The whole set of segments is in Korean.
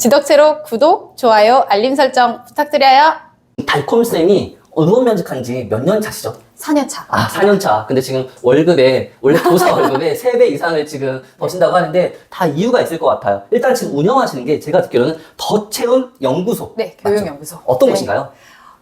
지덕체로 구독, 좋아요, 알림 설정 부탁드려요. 달콤쌤이 의원 면직한 지 몇 년 차시죠? 4년 차. 아, 4년 차. 근데 지금 월급에, 원래 교사 월급에 3배 이상을 지금 버신다고 하는데 다 이유가 있을 것 같아요. 일단 지금 운영하시는 게 제가 듣기로는 더 채운 연구소. 네, 맞죠? 교육연구소. 어떤 네. 곳인가요?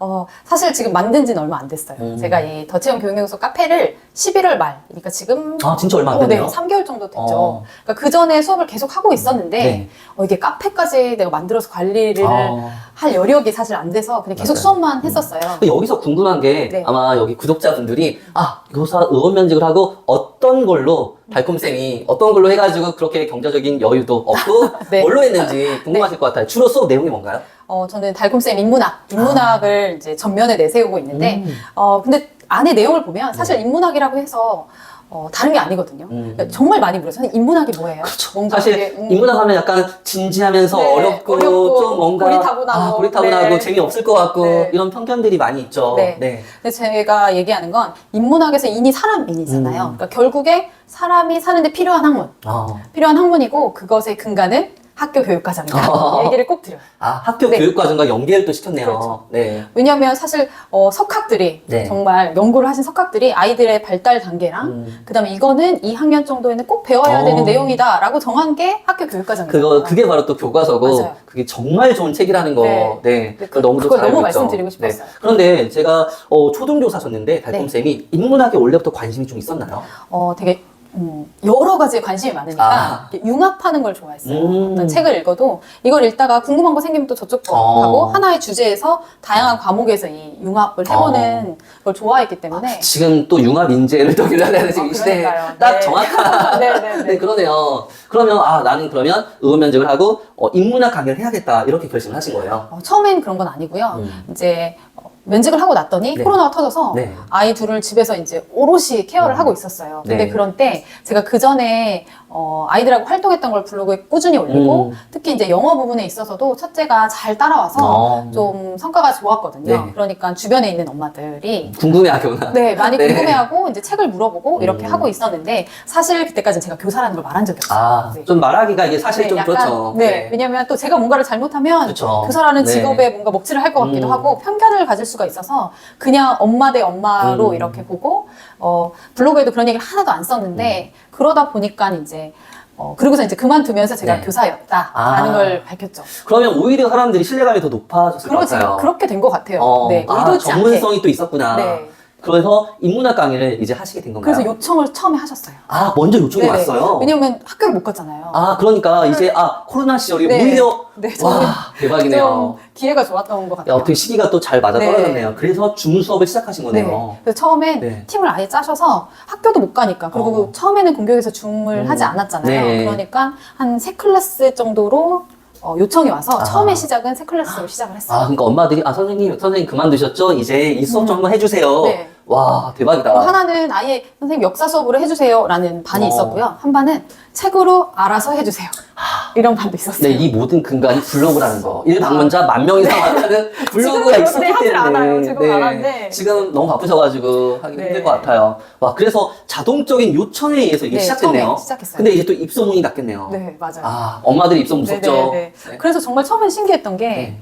어, 사실 지금 만든 지는 얼마 안 됐어요. 음. 제가 이 더체형 교육연구소 카페를 11월 말, 그러니까 지금 아, 진짜 얼마 안 어, 네, 됐네요. 3개월 정도 됐죠. 어. 그러니까 그 전에 수업을 계속 하고 있었는데 네. 어, 이게 카페까지 내가 만들어서 관리를 아. 할 여력이 사실 안 돼서 그냥 계속 맞아요. 수업만 했었어요. 근데 여기서 궁금한 게 네. 아마 여기 구독자분들이 아 교사 의원 면직을 하고 어떤 걸로 달콤쌤이 어떤 걸로 해가지고 그렇게 경제적인 여유도 없고 네. 뭘로 했는지 궁금하실 것 같아요. 주로 수업 내용이 뭔가요? 어, 저는 달콤쌤 인문학, 인문학을 이제 전면에 내세우고 있는데, 아. 음. 어, 근데 안에 내용을 보면 사실 인문학이라고 해서 어, 다른 게 아니거든요. 음. 그러니까 정말 많이 물어요. 저는 인문학이 뭐예요? 뭔가 사실 되게, 음, 인문학 하면 약간 진지하면서 네, 어렵고, 어렵고, 좀 뭔가 고리타분하고, 아, 고리타분하고 네. 재미없을 것 같고 네. 이런 편견들이 많이 있죠. 네. 근데 제가 얘기하는 건 인문학에서 인이 사람 인이잖아요. 음. 그러니까 결국에 사람이 사는데 필요한 학문, 아, 필요한 학문이고 그것의 근간은 학교 교육과정이다. 아. 이 얘기를 꼭 드려요. 아, 학교 네. 교육과정과 연계를 또 시켰네요. 그렇죠. 네. 왜냐하면 사실 어, 석학들이 네. 정말 연구를 하신 석학들이 아이들의 발달 단계랑 음. 그다음에 이거는 2학년 정도에는 꼭 배워야 어. 되는 내용이다라고 정한 게 학교 교육과정이에요. 그거 그게 바로 또 교과서고 맞아요. 그게 정말 좋은 책이라는 거. 네. 네. 네, 그- 너무 그걸 잘 너무. 말씀드리고 싶었어요. 네. 그런데 제가 어, 초등교사셨는데 달콤 네. 쌤이 인문학에 원래부터 관심이 좀 있었나요? 어, 되게 음, 여러 가지에 관심이 많으니까 아. 융합하는 걸 좋아했어요. 음. 어떤 책을 읽어도 이걸 읽다가 궁금한 거 생기면 또 저쪽 거 어. 하고 하나의 주제에서 다양한 과목에서 이 융합을 해보는 걸 좋아했기 때문에 지금 또 융합 인재를 또 길러내는 지금 어, 이 시대에 그러니까요. 딱 네. 정확한 네, 네, 네. 네, 그러네요. 그러면 아 나는 그러면 의원 면접을 하고 어, 인문학 강의를 해야겠다 이렇게 결심을 하신 거예요. 어, 처음엔 그런 건 아니고요. 음. 이제 어, 면직을 하고 났더니 네. 코로나가 터져서 네. 아이 둘을 집에서 이제 오롯이 케어를 음. 하고 있었어요. 근데 네. 그런 때 제가 그 전에 어, 아이들하고 활동했던 걸 블로그에 꾸준히 올리고 음. 특히 이제 영어 부분에 있어서도 첫째가 잘 따라와서 어. 좀 성과가 좋았거든요. 네. 그러니까 주변에 있는 엄마들이 궁금해하구나. 네, 많이 네. 궁금해하고 이제 책을 물어보고 이렇게 음. 하고 있었는데 사실 그때까지는 제가 교사라는 걸 말한 적이 없어요. 아, 네. 좀 말하기가 이게 사실 네, 좀 약간, 그렇죠. 네, 왜냐면 또 제가 뭔가를 잘못하면 그렇죠. 교사라는 네. 직업에 뭔가 먹칠을 할 것 같기도 음. 하고 편견을 가질 수가 있어서 그냥 엄마 대 엄마로 음. 이렇게 보고 어, 블로그에도 그런 얘기를 하나도 안 썼는데 그러다 보니까 이제 어, 그러고서 이제 그만두면서 제가 네. 교사였다라는 아. 걸 밝혔죠. 그러면 오히려 사람들이 신뢰감이 더 높아졌을 것 그러지 같아요. 그렇게 된 것 같아요. 어, 네, 아, 의도치 않게. 전문성이 또 있었구나. 네. 그래서 인문학 강의를 이제 하시게 된 건가요? 그래서 요청을 처음에 하셨어요. 아, 먼저 요청이 네네. 왔어요. 왜냐면 학교를 못 갔잖아요. 아, 그러니까 이제 아 코로나 시절이 네. 오히려 네, 저는 와 대박이네요. 좀 기회가 좋았던 것 야, 같아요. 어떻게 시기가 또 잘 맞아 네. 떨어졌네요. 그래서 줌 수업을 시작하신 거네요. 네. 그래서 처음엔 네. 팀을 아예 짜셔서 학교도 못 가니까 그리고 어. 처음에는 공교에서 줌을 음. 하지 않았잖아요. 네. 그러니까 한 세 클래스 정도로 어, 요청이 와서 아. 처음에 시작은 세 클래스로 시작을 했어요. 아, 그러니까 엄마들이 아 선생님 선생님 그만두셨죠? 이제 이 수업 좀 한번 해주세요. 네. 와 대박이다. 그리고 하나는 아예 선생님 역사 수업으로 해주세요라는 반이 어. 있었고요. 한 반은 책으로 알아서 해주세요. 이런 반도 있었어요. 네, 이 모든 근간이 블로그라는 거. 일 방문자 만 명 이상 하는 블로그가 있었기 네, 하질 때문에. 않아요. 지금은 안 하는데. 지금 너무 바쁘셔가지고 하기 네. 힘들 것 같아요. 와, 그래서 자동적인 요청에 의해서 이게 네, 시작됐네요. 처음에 시작했어요. 근데 이제 또 입소문이 났겠네요. 네, 맞아요. 아, 엄마들이 입소문 무섭죠. 네, 네, 네. 네. 그래서 정말 처음엔 신기했던 게 네.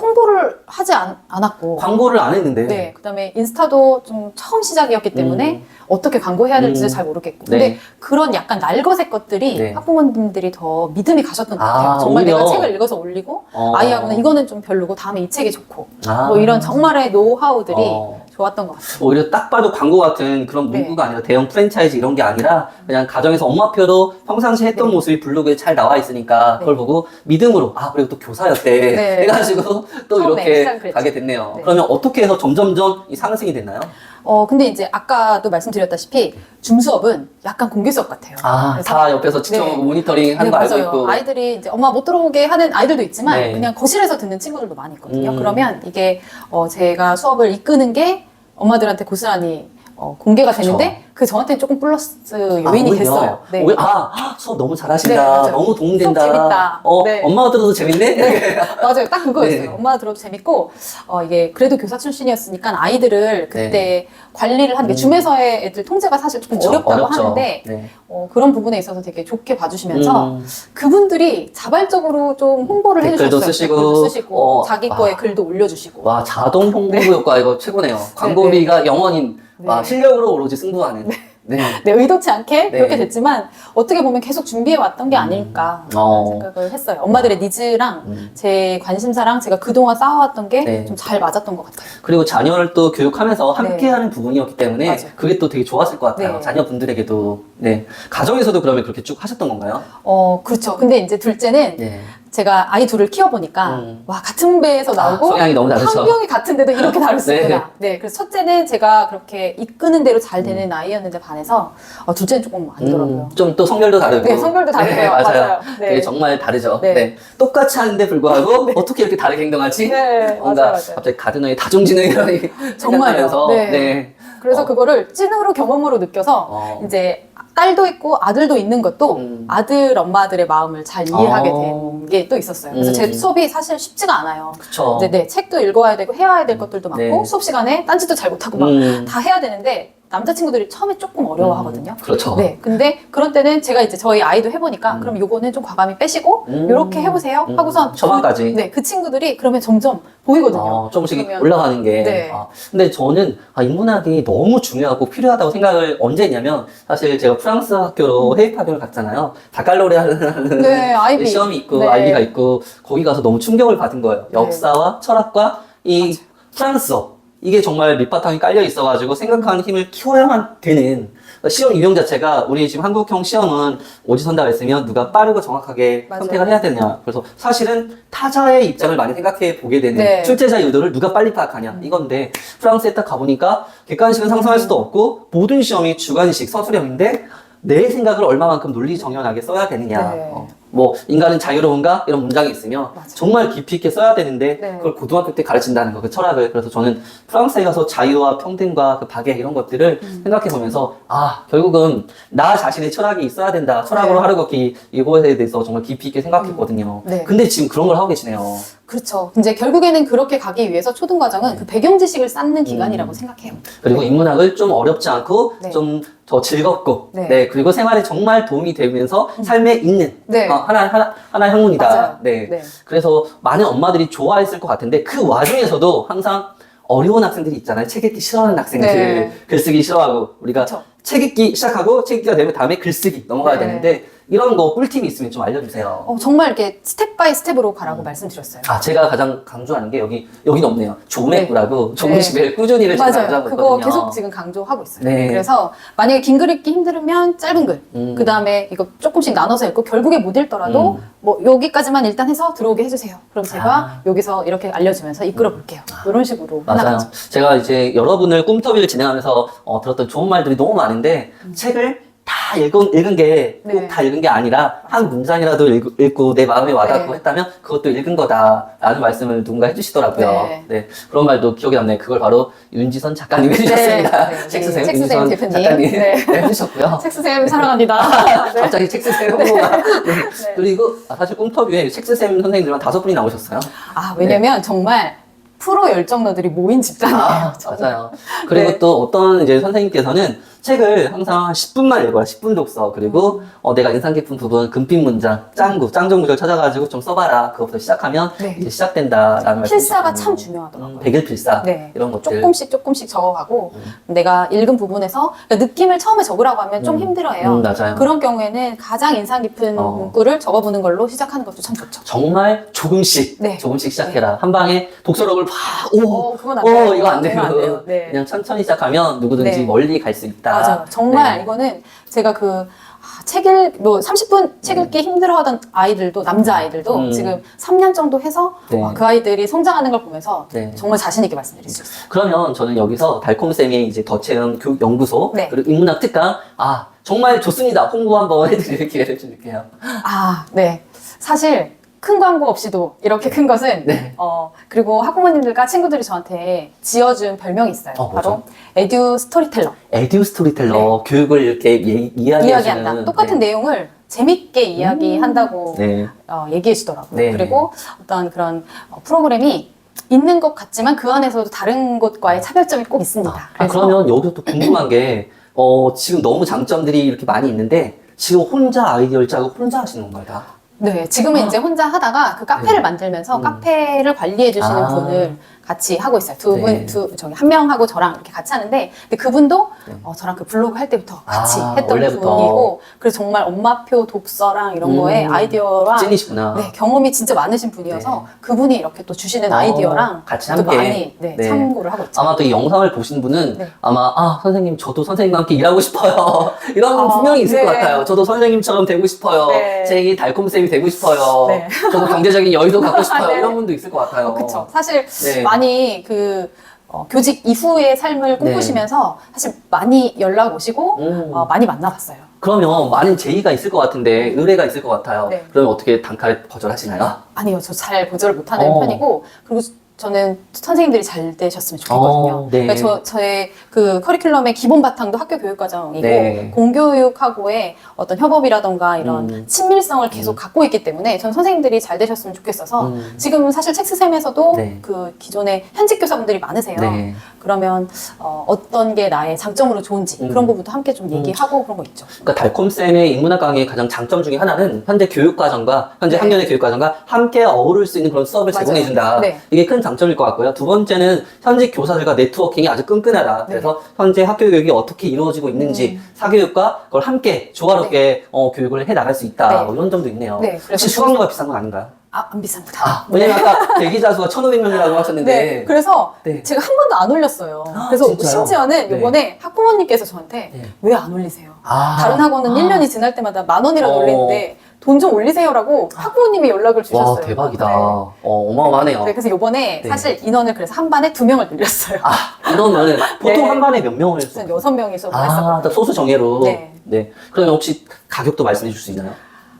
홍보를 하지 않, 않았고 광고를 안 했는데. 네, 그다음에 인스타도 좀 처음 시작이었기 때문에 음. 어떻게 광고해야 될지도 음. 잘 모르겠고. 네. 근데 그런 약간 날것의 것들이 네. 학부모님들이 더 믿음이 가셨던 것 아, 같아요. 정말 오히려. 내가 책을 읽어서 올리고 어. 아이하고는 이거는 좀 별로고 다음에 이 책이 좋고 아. 뭐 이런 정말의 노하우들이 어. 좋았던 것 같아요. 오히려 딱 봐도 광고 같은 그런 네. 문구가 아니라 대형 프랜차이즈 이런 게 아니라 그냥 가정에서 엄마표도 평상시 했던 네. 모습이 블로그에 잘 나와 있으니까 그걸 보고 믿음으로 아 그리고 또 교사였대 네. 해가지고 또 처음에 이렇게 시작을. 가게 됐네요. 네. 그러면 어떻게 해서 점점점 이 상승이 됐나요? 어 근데 이제 아까도 말씀드렸다시피 줌 수업은 약간 공개 수업 같아요. 아 그래서 다 옆에서 네. 모니터링 하는 네, 거 알고 맞아요. 있고 아이들이 이제 엄마 못 들어오게 하는 아이들도 있지만 네. 그냥 거실에서 듣는 친구들도 많이 있거든요. 음. 그러면 이게 어, 제가 수업을 이끄는 게 엄마들한테 고스란히 어, 어, 공개가. 됐는데 그 저한테는 조금 플러스 요인이 아, 오히려. 됐어요. 네. 오히려, 아, 수업 너무 잘하신다. 네, 맞아요. 너무 도움된다. 수업 재밌다. 어, 네. 엄마가 들어도 재밌네? 맞아요. 딱 그거였어요. 네. 엄마가 들어도 재밌고, 어, 이게 그래도 교사 출신이었으니까 아이들을 그때 관리를 하는 게 음. 줌에서의 애들 통제가 사실 조금 그쵸, 어렵다고 어렵죠. 하는데, 네. 어, 그런 부분에 있어서 되게 좋게 봐주시면서 음. 그분들이 자발적으로 좀 홍보를 해주셨어요. 쓰시고, 댓글도 쓰시고 어, 자기 와. 거에 글도 올려주시고. 와, 자동 홍보 효과 이거 최고네요. 광고비가 영원인, 네. 와, 실력으로 오로지 승부하는. 네. 네, 의도치 않게 네. 그렇게 됐지만 어떻게 보면 계속 준비해 왔던 게 아닐까 어. 생각을 했어요. 엄마들의 니즈랑 음. 제 관심사랑 제가 그동안 쌓아왔던 게 네. 좀잘 맞았던 것 같아요. 그리고 자녀를 또 교육하면서 함께 네. 하는 부분이었기 때문에 맞아요. 그게 또 되게 좋았을 것 같아요. 네. 자녀분들에게도. 네. 가정에서도 그러면 그렇게 쭉 하셨던 건가요? 어, 그렇죠. 근데 이제 둘째는 네. 제가 아이 둘을 키워보니까 음. 와 같은 배에서 나오고 아, 성향이 너무 다르죠. 환경이 같은데도 이렇게 다를 수 네. 있구나. 네. 그래서 첫째는 제가 그렇게 이끄는 대로 잘 되는 아이였는데 반해서 어, 둘째는 조금 아니더라고요. 음, 좀또 성별도 다르고. 네, 성별도 다르고요. 네, 맞아요. 맞아요. 네. 되게 정말 다르죠. 네. 네. 똑같이 하는데 불구하고 어떻게 이렇게 다르게 행동하지? 네, 뭔가 맞아요, 맞아요. 갑자기 가드너의 다중지능이 정말요. 네. 네. 그래서 어. 그거를 찐으로 경험으로 느껴서 어. 이제 딸도 있고 아들도 있는 것도 음. 아들 엄마들의 마음을 잘 이해하게 어. 된게또 있었어요. 그래서 음. 제 수업이 사실 쉽지가 않아요. 그쵸. 네, 네, 책도 읽어야 되고 해야 될 것들도 많고 네. 수업 시간에 딴짓도 잘 못하고 막 음. 다 해야 되는데 남자친구들이 처음에 조금 어려워하거든요. 음, 그렇죠. 네, 근데 그런 때는 제가 이제 저희 아이도 해보니까 음. 그럼 요거는 좀 과감히 빼시고 음. 요렇게 해보세요 음. 하고선 저만까지. 그, 네, 그 친구들이 그러면 점점 보이거든요. 어, 조금씩 그러면- 올라가는 게. 네. 아, 근데 저는 아, 인문학이 너무 중요하고 필요하다고 생각을 언제 했냐면 사실 제가 프랑스 학교로 해외 파견을 갔잖아요. 바칼로레아라는 네, 아이비. 시험이 있고 네. 아이비가 있고 거기 가서 너무 충격을 받은 거예요. 네. 역사와 철학과 이 프랑스어 이게 정말 밑바탕이 깔려 있어가지고 생각하는 힘을 키워야만 되는 시험 유형 자체가 우리 지금 한국형 시험은 오지선다 했으면 누가 빠르고 정확하게 맞아요. 선택을 해야 되냐. 그래서 사실은 타자의 입장을 많이 생각해 보게 되는 네. 출제자의 의도를 누가 빨리 파악하냐 이건데 프랑스에 딱 가보니까 객관식은 상상할 수도 없고 모든 시험이 주관식 서술형인데 내 생각을 얼마만큼 논리 정연하게 써야 되느냐. 네. 어, 뭐 인간은 자유로운가 이런 문장이 있으면 맞아요. 정말 깊이 있게 써야 되는데 네. 그걸 고등학교 때 가르친다는 거 그 철학을 그래서 저는 프랑스에 가서 자유와 평등과 그 박애 이런 것들을 음. 생각해 보면서 아 결국은 나 자신의 철학이 있어야 된다 철학으로 네. 하루 걷기 이거에 대해서 정말 깊이 있게 생각했거든요. 음. 네. 근데 지금 그런 걸 하고 계시네요. 그렇죠. 이제 결국에는 그렇게 가기 위해서 초등 과정은 그 배경 지식을 쌓는 기간이라고 생각해요. 그리고 인문학을 좀 어렵지 않고 네. 좀 더 즐겁고 네. 음. 네. 그리고 생활에 정말 도움이 되면서 삶에 있는 네. 어, 하나 하나 하나 학문이다. 네. 네. 그래서 많은 엄마들이 좋아했을 것 같은데 그 와중에서도 항상 어려운 학생들이 있잖아요. 책 읽기 싫어하는 학생들, 네. 글쓰기 싫어하고 우리가 그쵸. 책 읽기 시작하고 책 읽기가 되면 다음에 글쓰기 넘어가야 네. 되는데 이런 거 꿀팁이 있으면 좀 알려주세요. 어, 정말 이렇게 스텝 바이 스텝으로 가라고 음. 말씀드렸어요. 아 제가 가장 강조하는 게 여기 여기는 없네요. 조맥구라고 조금씩 매일 꾸준히를 제가 네. 맞아요. 강조하고 그거 있거든요. 계속 지금 강조하고 있어요. 네. 그래서 만약에 긴 글 읽기 힘들으면 짧은 글, 음. 그 다음에 이거 조금씩 나눠서 읽고 결국에 못 읽더라도 음. 뭐 여기까지만 일단 해서 들어오게 해주세요. 그럼 제가 아. 여기서 이렇게 알려주면서 이끌어 볼게요. 이런 식으로 맞아요. 나가죠. 제가 이제 여러분을 꿈터비를 진행하면서 어, 들었던 좋은 말들이 너무 많은데 책을 다 읽은, 읽은 게 꼭 네. 다 읽은 게 아니라 한 문장이라도 읽, 읽고 내 마음에 와닿고 네. 했다면 그것도 읽은 거다라는 말씀을 누군가 해주시더라고요. 네. 네. 그런 말도 기억이 남네 요. 그걸 바로 윤지선 작가님이 해주셨습니다. 네, 네. 책스쌤 책스쌤 윤지선 대표님. 작가님 네. 해주셨고요. 책스쌤 사랑합니다. 네. 갑자기 책스쌤 홍보가 네. 그리고 아, 사실 꿈터뷰에 책스쌤 선생님들만 다섯 분이 나오셨어요. 아, 왜냐면 정말 프로 열정러들이 모인 집단이에요. 아, 맞아요. 그리고 네. 또 어떤 이제 선생님께서는 책을 항상 한 10분만 읽어라. 10분 독서. 그리고 음. 어, 내가 인상 깊은 부분, 금빛 문장, 짱구, 짱정 구절 찾아가지고 좀 써봐라. 그것부터 시작하면 네. 이제 시작된다라는. 필사가 참 중요하더라고요. 백일 필사. 네. 이런 것들. 조금씩 조금씩 적어가고 내가 읽은 부분에서 그러니까 느낌을 처음에 적으라고 하면 좀 음. 힘들어해요. 음, 맞아요. 그런 경우에는 가장 인상 깊은 어. 문구를 적어보는 걸로 시작하는 것도 참 좋죠. 정말 조금씩, 네. 조금씩 시작해라. 한 방에 독서록을 막, 오, 어, 그건 안 오, 돼요. 이거 안 돼요. 그건 안 돼요. 네. 그냥 천천히 시작하면 누구든지 네. 멀리 갈 수 있다. 맞아요. 정말 네. 이거는 제가 그 아, 책 읽, 뭐 30분 책 읽기 힘들어하던 아이들도 남자 아이들도 음. 지금 3년 정도 해서 네. 와, 그 아이들이 성장하는 걸 보면서 네. 정말 자신 있게 말씀드릴 수 있어요. 그러면 저는 여기서 달콤 쌤의 이제 더채연 교육 연구소 네. 그리고 인문학 특강 아 정말 좋습니다 홍보 한번 해드릴 기회를 드릴게요 아, 네. 사실 큰 광고 없이도 이렇게 큰 것은 네. 어 그리고 학부모님들과 친구들이 저한테 지어준 별명이 있어요. 어, 바로? 에듀 스토리텔러. 에듀 스토리텔러 교육을 이렇게 예, 이야기한다. 똑같은 네. 내용을 재밌게 이야기한다고 네. 어, 얘기해 주더라고요. 네. 그리고 어떤 그런 어, 프로그램이 있는 것 같지만 그 안에서도 다른 곳과의 차별점이 꼭 있습니다. 아, 그래서 그러면 여기서 또 궁금한 게, 어, 지금 너무 장점들이 이렇게 많이 있는데, 지금 혼자 아이디어를 짜고 혼자 하시는 건가요, 다? 네, 지금은 아. 이제 혼자 하다가 그 카페를 네. 만들면서 음. 카페를 관리해 주시는 아. 분을 같이 하고 있어요. 두 분, 네. 두, 저기 한 명하고 저랑 이렇게 같이 하는데, 근데 그분도 네. 어, 저랑 그 블로그 할 때부터 같이 아, 했던 원래부터. 분이고, 그래서 정말 엄마표 독서랑 이런 음. 거에 아이디어랑 찐이시구나. 네, 경험이 진짜 많으신 분이어서 그분이 이렇게 또 주시는 어, 아이디어랑 같이 또 함께. 많이 네, 네. 참고를 하고 있죠. 아마 또 이 영상을 보신 분은 네. 아마 아 선생님 저도 선생님과 함께 일하고 싶어요 이런 분 어, 분명히 있을 네. 것 같아요 저도 선생님처럼 되고 싶어요 네. 제 달콤 쌤이 되고 싶어요 네. 저도 경제적인 여유도 갖고 싶어요 네. 이런 분도 있을 것 같아요 어, 그쵸. 사실 네. 많이 그 어, 교직 이후의 삶을 꿈꾸시면서 사실 많이 연락 오시고 음. 어, 많이 만나봤어요. 그러면 많은 제의가 있을 것 같은데 의뢰가 있을 것 같아요 네. 그러면 어떻게 단칼에 거절하시나요? 아니요, 저 잘 거절을 못하는 어. 편이고 그리고 저는 선생님들이 잘 되셨으면 좋겠거든요. 어, 네. 그러니까 저 저의 그 커리큘럼의 기본 바탕도 학교 교육 과정이고 네. 공교육하고의 어떤 협업이라던가 이런 음. 친밀성을 계속 갖고 있기 때문에 전 선생님들이 잘 되셨으면 좋겠어서 음. 지금 사실 책스샘에서도 네. 그 기존의 현직 교사분들이 많으세요. 네. 그러면 어, 어떤 게 나의 장점으로 좋은지 음. 그런 부분도 함께 좀 얘기하고 그런 거 있죠. 그러니까 달콤쌤의 인문학 강의의 가장 장점 중에 하나는 현재 교육과정과 현재 네. 학년의 교육과정과 함께 어우를 수 있는 그런 수업을. 제공해준다. 네. 이게 큰 장점 일 것 같고요. 두 번째는 현직 교사들과 네트워킹이 아주 끈끈하다. 네. 그래서 현재 학교 교육이 어떻게 이루어지고 있는지 음. 사교육과 그걸 함께 조화롭게 어, 교육을 해 나갈 수 있다. 네. 뭐 이런 점도 있네요. 네, 그래서 혹시 수강료가 비싼 건 아닌가요? 아, 안 비쌉니다. 아, 왜냐면 아까 대기자 수가 1,500명이라고 하셨는데 네, 그래서 네. 제가 한 번도 안 올렸어요. 아, 그래서 진짜요? 심지어는 네. 이번에 학부모님께서 저한테 네. 왜 안 올리세요? 아. 다른 학원은 1년이 지날 때마다 만 원이라도 어. 올리는데 돈 좀 올리세요라고 학부모님이 연락을 주셨어요. 와 대박이다. 네. 어, 어마어마하네요. 네, 그래서 이번에 네. 사실 인원을 그래서 한 반에 두 명을 늘렸어요. 아 이러면은 보통 네. 한 반에 몇 명을 그래서 여섯 명이 수업을 아, 했었거든요. 또 소수 정예로. 네. 네. 그러면 혹시 가격도 말씀해 줄 수 있나요?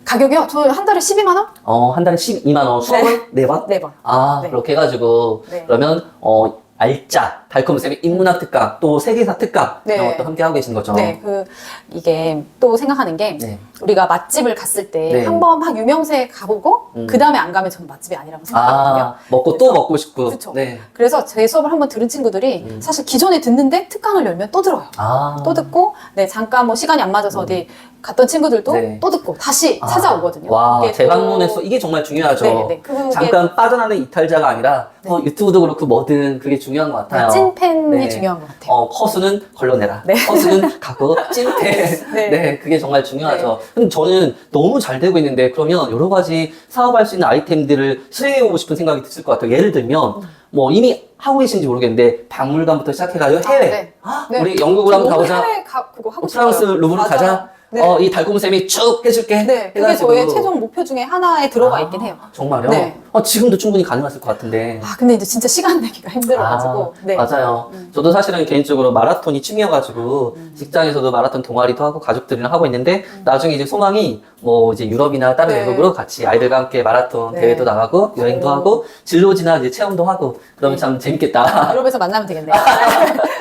가격이요? 저 한 달에 12만 원? 어, 한 달에 12만 원 수업을 네 번? 네 번. 아, 네. 그렇게 해가지고 네. 그러면 어 알짜 달콤쌤의 인문학 특강 또 세계사 특강 네. 이런 것도 함께 하고 계신 거죠. 네, 그 이게 또 생각하는 게 네. 우리가 맛집을 갔을 때 네. 한번 막 유명세 가보고 음. 그 다음에 안 가면 저는 맛집이 아니라고 생각하거든요. 아 먹고 또 먹고 싶고. 그쵸. 네. 그래서 제 수업을 한번 들은 친구들이 음. 사실 기존에 듣는데 특강을 열면 또 들어요. 아. 또 듣고 네 잠깐 뭐 시간이 안 맞아서 어디 갔던 친구들도 네. 또 듣고 다시 아. 찾아오거든요. 와 또- 이게 정말 중요하죠. 네, 네. 그게 잠깐 빠져나는 이탈자가 아니라 네. 어, 유튜브도 그렇고 뭐든 그게 중요한 것 같아요. 찐팬이 네. 중요한 것 같아요. 어, 허수는 걸러내라. 네. 허수는 가고 찐팬. 네. 네. 그게 정말 중요하죠. 근데 저는 너무 잘 되고 있는데 그러면 여러 가지 사업할 수 있는 아이템들을 실행해보고 싶은 생각이 드실 것 같아요. 예를 들면 뭐 이미 하고 계신지 모르겠는데 박물관부터 시작해가지고 해외. 아, 네. 네. 우리 영국으로 한번 가보자. 해외 가, 그거 하고 어, 프랑스 싶어요. 루브르 맞아요. 가자. 네. 어, 이 달콤쌤이 쭉 해줄게. 네, 그게 해가지고. 저의 최종 목표 중에 하나에 들어가 아, 있긴 해요. 정말요? 네. 어, 지금도 충분히 가능하실 것 같은데. 아, 근데 이제 진짜 시간 내기가 힘들어가지고. 네. 맞아요. 음. 저도 사실은 개인적으로 마라톤이 취미여가지고 직장에서도 마라톤 동아리도 하고 가족들이랑 하고 있는데 나중에 이제 소망이 뭐 이제 유럽이나 다른 음. 네. 외국으로 같이 아이들과 함께 마라톤 네. 대회도 나가고 여행도 오. 하고 진로지나 이제 체험도 하고 그러면 네. 참 재밌겠다. 유럽에서 만나면 되겠네요.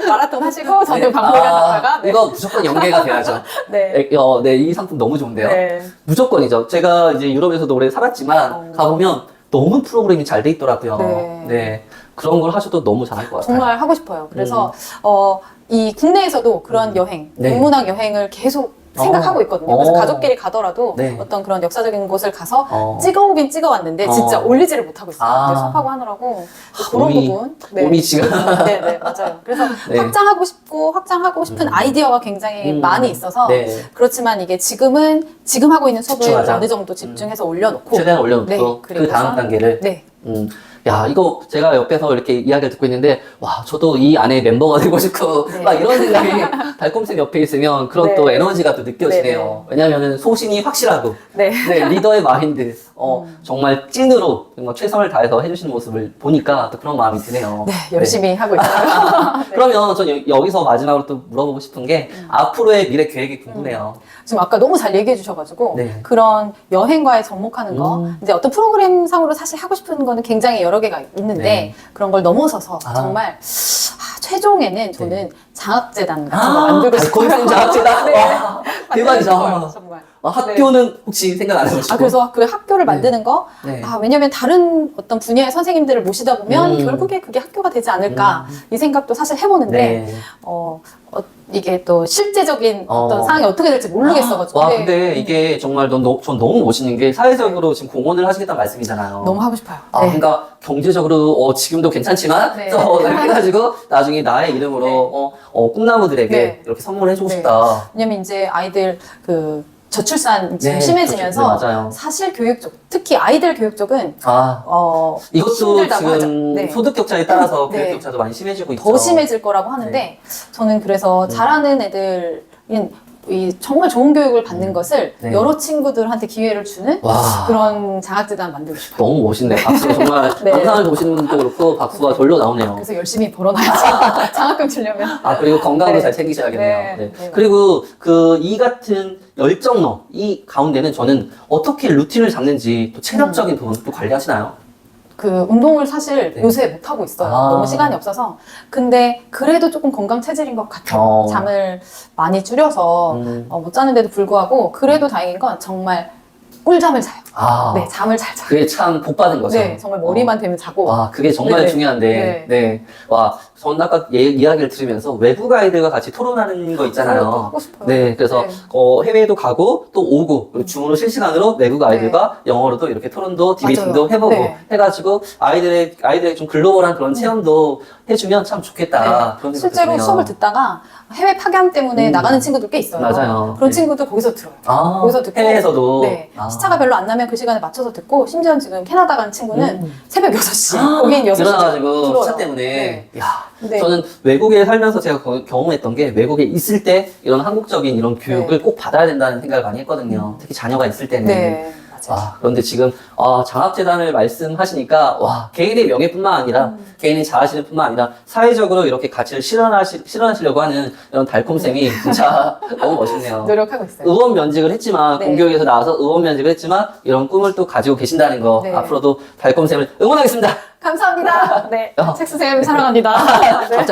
저는 네. 박물관 아, 갔다가. 네. 이거 무조건 연계가 돼야죠. 네. 네, 어, 네, 이 상품 너무 좋은데요. 네. 무조건이죠. 제가 이제 유럽에서도 오래 살았지만 어. 가보면 너무 프로그램이 잘 돼 있더라고요. 네. 그런 걸 하셔도 너무 잘할 것 같아요. 정말 하고 싶어요. 그래서 어, 이 국내에서도 그런 음. 여행, 네. 인문학 여행을 계속 생각하고 어. 있거든요. 그래서 어. 가족끼리 가더라도 네. 어떤 그런 역사적인 곳을 가서 어. 찍어오긴 찍어왔는데 진짜 어. 올리지를 못하고 있어요. 아. 네, 수업하고 하느라고 그런 몸이- 부분. 몸이 지금. 네, 네, 맞아요. 그래서 네. 확장하고 싶고 확장하고 싶은 음. 아이디어가 굉장히 음. 많이 있어서 네. 그렇지만 이게 지금은 지금 하고 있는 수업을 집중하자. 어느 정도 집중해서 올려놓고 최대한 올려놓고 네, 그 그리고서- 다음 단계를 네. 음. 야, 이거 제가 옆에서 이렇게 이야기를 듣고 있는데, 와, 저도 이 안에 멤버가 되고 싶고, 네. 막 이런 생각이 달콤쌤 옆에 있으면 그런 네. 또 에너지가 또 느껴지네요. 네, 네. 왜냐면은 소신이 확실하고, 네. 네, 리더의 마인드. 어, 음. 정말 찐으로 정말 최선을 다해서 해주시는 모습을 보니까 또 그런 마음이 드네요. 네, 열심히 하고 있어요. 그러면 전 여- 여기서 마지막으로 또 물어보고 싶은 게 음. 앞으로의 미래 계획이 궁금해요. 지금 아까 너무 잘 얘기해 주셔가지고 네. 그런 여행과의 접목하는 거 음. 이제 어떤 프로그램 상으로 사실 하고 싶은 거는 굉장히 여러 개가 있는데 네. 그런 걸 넘어서서 아. 정말 아, 최종에는 저는 네. 장학재단 같은 거 만들고 싶어요. 달콤생 장학재단? 네. 와, 대박이다. 싶어요, 정말. 아, 학교는 혹시 생각 안 해보시고? 아, 그래서 그 학교를 만드는 거, 네. 아, 왜냐면 다른 어떤 분야의 선생님들을 모시다 보면 음. 결국에 그게 학교가 되지 않을까, 이 생각도 사실 해보는데, 네. 어, 어, 이게 또 실제적인 어. 어떤 상황이 어떻게 될지 모르겠어가지고. 와, 네. 근데 이게 정말 넌, 너, 전 너무 멋있는 게 사회적으로 지금 공헌을 하시겠다는 말씀이잖아요. 너무 하고 싶어요. 아, 네. 그러니까 경제적으로 어, 지금도 괜찮지만 네. 또 이렇게 해가지고 나중에 나의 이름으로 네. 어, 어, 꿈나무들에게 네. 이렇게 선물해 주고 네. 싶다. 왜냐면 이제 아이들 그 저출산 지금 네, 심해지면서 네, 맞아요. 사실 교육 쪽, 특히 아이들 교육 쪽은 아, 어, 이것도 힘들다고 지금. 네. 소득 격차에 따라서 네. 교육 격차도 많이 심해지고 있죠. 더 심해질 거라고 하는데 네. 저는 그래서 잘하는 애들인 이 정말 좋은 교육을 받는 것을 네. 여러 친구들한테 기회를 주는 와. 그런 장학재단 만들고 싶어요. 너무 멋있네. 박수 정말 네. 영상을 보시는 분도 그렇고 박수가 절로 나오네요. 그래서 열심히 벌어놔야지 장학금 주려면. 아 그리고 건강도 네. 잘 챙기셔야겠네요. 네. 네. 네. 그리고 그 이 같은 열정러 이 가운데는 저는 어떻게 루틴을 잡는지 또 체력적인 부분도 관리하시나요? 그 운동을 사실 네. 요새 못 하고 있어요. 아. 너무 시간이 없어서. 근데 그래도 조금 건강 체질인 것 같아요. 어. 잠을 많이 줄여서 음. 어, 못 자는데도 불구하고 그래도 다행인 건 정말 꿀잠을 자요. 아 네, 잠을 잘 자요. 그게 참 복 받은 거죠. 네, 정말 머리만 되면 자고. 와, 그게 정말 네. 중요한데, 네. 네. 와, 전 아까 예, 이야기를 들으면서 외국 아이들과 같이 토론하는 거 있잖아요. 하고 싶어요. 네, 그래서 네. 어, 해외에도 가고 또 오고 그리고 줌으로 실시간으로 외국 아이들과 영어로도 이렇게 토론도 디베이팅도 네. 맞아요. 해보고 네. 해가지고 아이들의 아이들의 좀 글로벌한 그런 체험도 해주면 참 좋겠다. 네. 그런 실제로 드네요. 수업을 듣다가 해외 파견 때문에 음. 나가는 친구들 꽤 있어요. 맞아요. 그런 네. 친구들 거기서 들어요. 아, 거기서 듣고 해외에서도 네. 아. 시차가 별로 안 나면 그 시간에 맞춰서 듣고 심지어 지금 캐나다 간 친구는 음. 새벽 6시, 거긴 6시. 일어나가지고 시차 때문에 야 네. 저는 외국에 살면서 제가 거- 경험했던 게 외국에 있을 때 이런 한국적인 이런 교육을 꼭 받아야 된다는 생각을 많이 했거든요. 특히 자녀가 있을 때는. 네. 와, 그런데 지금 아, 장학재단을 말씀하시니까 와 개인의 명예뿐만 아니라 음. 개인이 잘하시는 뿐만 아니라 사회적으로 이렇게 가치를 실현하시, 실현하시려고 하는 이런 달콤쌤이 진짜 너무 멋있네요. 노력하고 있어요. 의원 면직을 했지만 네. 공교육에서 나와서 의원 면직을 했지만 이런 꿈을 또 가지고 계신다는 거 네. 앞으로도 달콤쌤을 응원하겠습니다. 감사합니다. 네. 어. 책수쌤 사랑합니다. 네.